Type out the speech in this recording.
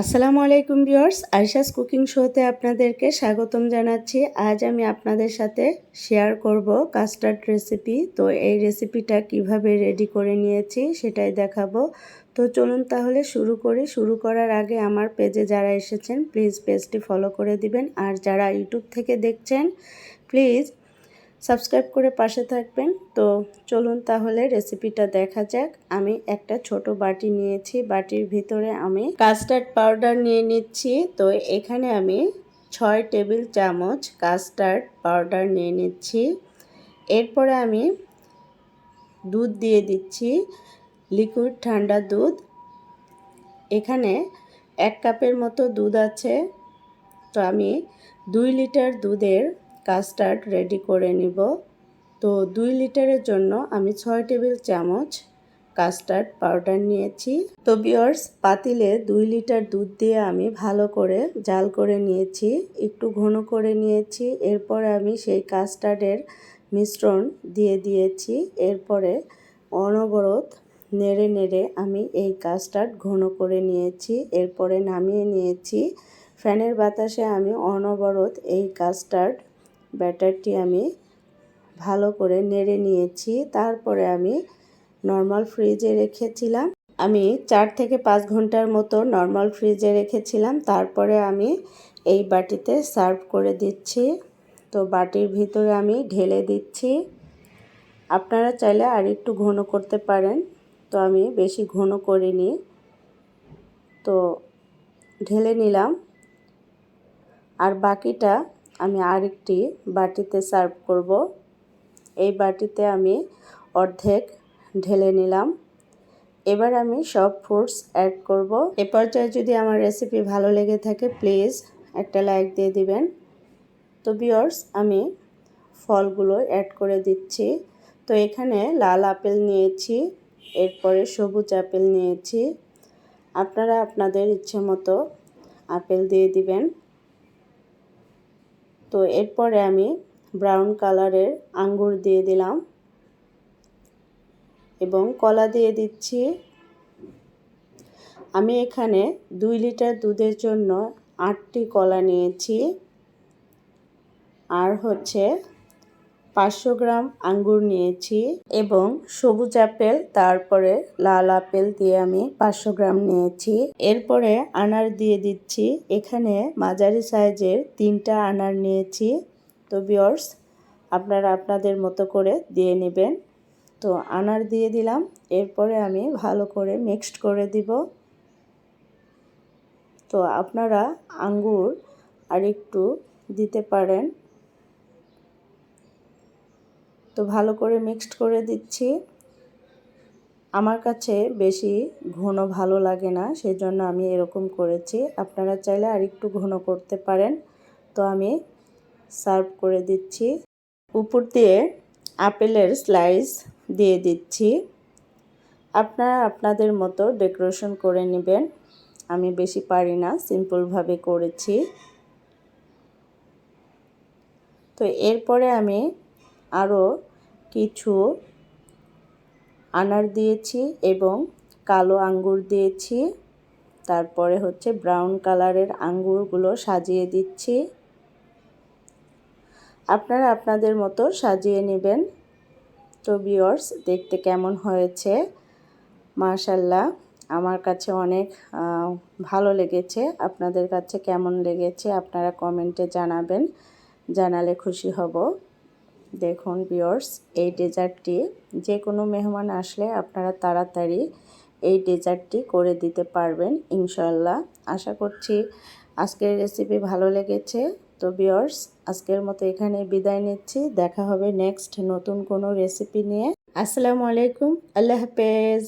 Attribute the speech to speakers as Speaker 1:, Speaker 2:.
Speaker 1: আসসালামু আলাইকুম viewers, Ayesha's cooking শোতে আপনাদেরকে স্বাগতম জানাচ্ছি। আজ আমি আপনাদের সাথে শেয়ার করব কাস্টার্ড রেসিপি। তো এই রেসিপিটা কীভাবে রেডি করে নিয়েছি সেটাই দেখাবো। তো চলুন তাহলে শুরু করি। শুরু করার আগে আমার পেজে যারা এসেছেন প্লিজ পেজটি ফলো করে দিবেন। আর যারা ইউটিউব থেকে দেখছেন প্লিজ সাবস্ক্রাইব করে পাশে থাকবেন। তো চলুন তাহলে রেসিপিটা দেখা যাক। আমি একটা ছোট বাটি নিয়েছি। বাটির ভিতরে আমি কাস্টার্ড পাউডার নিয়ে নিচ্ছি। তো এখানে আমি ছয় টেবিল চামচ কাস্টার্ড পাউডার নিয়ে নিচ্ছি। এরপরে আমি দুধ দিয়ে দিচ্ছি, লিকুইড ঠান্ডা দুধ। এখানে এক কাপের মতো দুধ আছে। তো আমি দুই লিটার দুধের কাস্টার্ড রেডি করে নিব। তো দুই লিটারের জন্য আমি ছয় টেবিল চামচ কাস্টার্ড পাউডার নিয়েছি। তো বিয়ার্স পাতিলে দুই লিটার দুধ দিয়ে আমি ভালো করে জাল করে নিয়েছি, একটু ঘন করে নিয়েছি। এরপরে আমি সেই কাস্টার্ডের মিশ্রণ দিয়ে দিয়েছি। এরপরে অনবরত নেড়ে নেড়ে আমি এই কাস্টার্ড ঘন করে নিয়েছি। এরপরে নামিয়ে নিয়েছি। ফ্যানের বাতাসে আমি অনবরত এই কাস্টার্ড ব্যাটারটি আমি ভালো করে নেড়ে নিয়েছি। তারপরে আমি নর্মাল ফ্রিজে রেখেছিলাম। আমি চার থেকে পাঁচ ঘণ্টার মতো নর্মাল ফ্রিজে রেখেছিলাম। তারপরে আমি এই বাটিতে সার্ভ করে দিচ্ছি। তো বাটির ভিতরে আমি ঢেলে দিচ্ছি। আপনারা চাইলে আর একটু ঘন করতে পারেন। তো আমি বেশি ঘন করিনি। তো ঢেলে নিলাম। আর বাকিটা আমি আরেকটি বাটিতে সার্ভ করব। এই বাটিতে আমি অর্ধেক ঢেলে নিলাম। এবার আমি সব ফ্রুটস অ্যাড করব। এ পর্যায়ে যদি আমার রেসিপি ভালো লেগে থাকে, প্লিজ একটা লাইক দিয়ে দিবেন। তো বিয়র্স আমি ফলগুলো অ্যাড করে দিচ্ছি। তো এখানে লাল আপেল নিয়েছি, এরপরে সবুজ আপেল নিয়েছি। আপনারা আপনাদের ইচ্ছে মতো আপেল দিয়ে দিবেন। তো এরপরে আমি ব্রাউন কালারের আঙ্গুর দিয়ে দিলাম এবং কলা দিয়ে দিচ্ছি। আমি এখানে দুই লিটার দুধের জন্য আটটি কলা নিয়েছি। আর হচ্ছে পাঁচশো গ্রাম আঙ্গুর নিয়েছি এবং সবুজ আপেল, তারপরে লাল আপেল দিয়ে আমি পাঁচশো গ্রাম নিয়েছি। এরপরে আনার দিয়ে দিচ্ছি। এখানে মাঝারি সাইজের তিনটা আনার নিয়েছি। তো বিয়র্স আপনারা আপনাদের মতো করে দিয়ে নেবেন। তো আনার দিয়ে দিলাম। এরপরে আমি ভালো করে মিক্সড করে দিব। তো আপনারা আঙ্গুর আর একটু দিতে পারেন। তো ভালো করে মিক্সড করে দিচ্ছি। আমার কাছে বেশি ঘন ভালো লাগে না সেই জন্য আমি এরকম করেছি। আপনারা চাইলে আর একটু ঘন করতে পারেন। তো আমি সার্ভ করে দিচ্ছি। উপর দিয়ে আপেলের স্লাইস দিয়ে দিচ্ছি। আপনারা আপনাদের মতো ডেকোরেশন করে নেবেন। আমি বেশি পারি না সিম্পলভাবে করেছি। তো এরপরে আমি আরও কিছু আনার দিয়েছি এবং কালো আঙ্গুর দিয়েছি। তারপরে হচ্ছে ব্রাউন কালারের আঙ্গুরগুলো সাজিয়ে দিচ্ছি। আপনারা আপনাদের মতো সাজিয়ে নেবেন। তো বিয়র্স দেখতে কেমন হয়েছে? মাশাল্লাহ আমার কাছে অনেক ভালো লেগেছে। আপনাদের কাছে কেমন লেগেছে? আপনারা কমেন্টে জানাবেন। জানালে খুশি হব। দেখুন বিয়র্স এই ডেজার্টটি যে কোনো মেহমান আসলে আপনারা তাড়াতাড়ি এই ডেজার্টটি করে দিতে পারবেন ইনশাল্লাহ আশা করছি আজকের রেসিপি ভালো লেগেছে। তো বিয়র্স আজকের মতো এখানে বিদায় নিচ্ছি। দেখা হবে নেক্সট নতুন কোনো রেসিপি নিয়ে। আসসালামু আলাইকুম। আল্লাহ হাফেজ।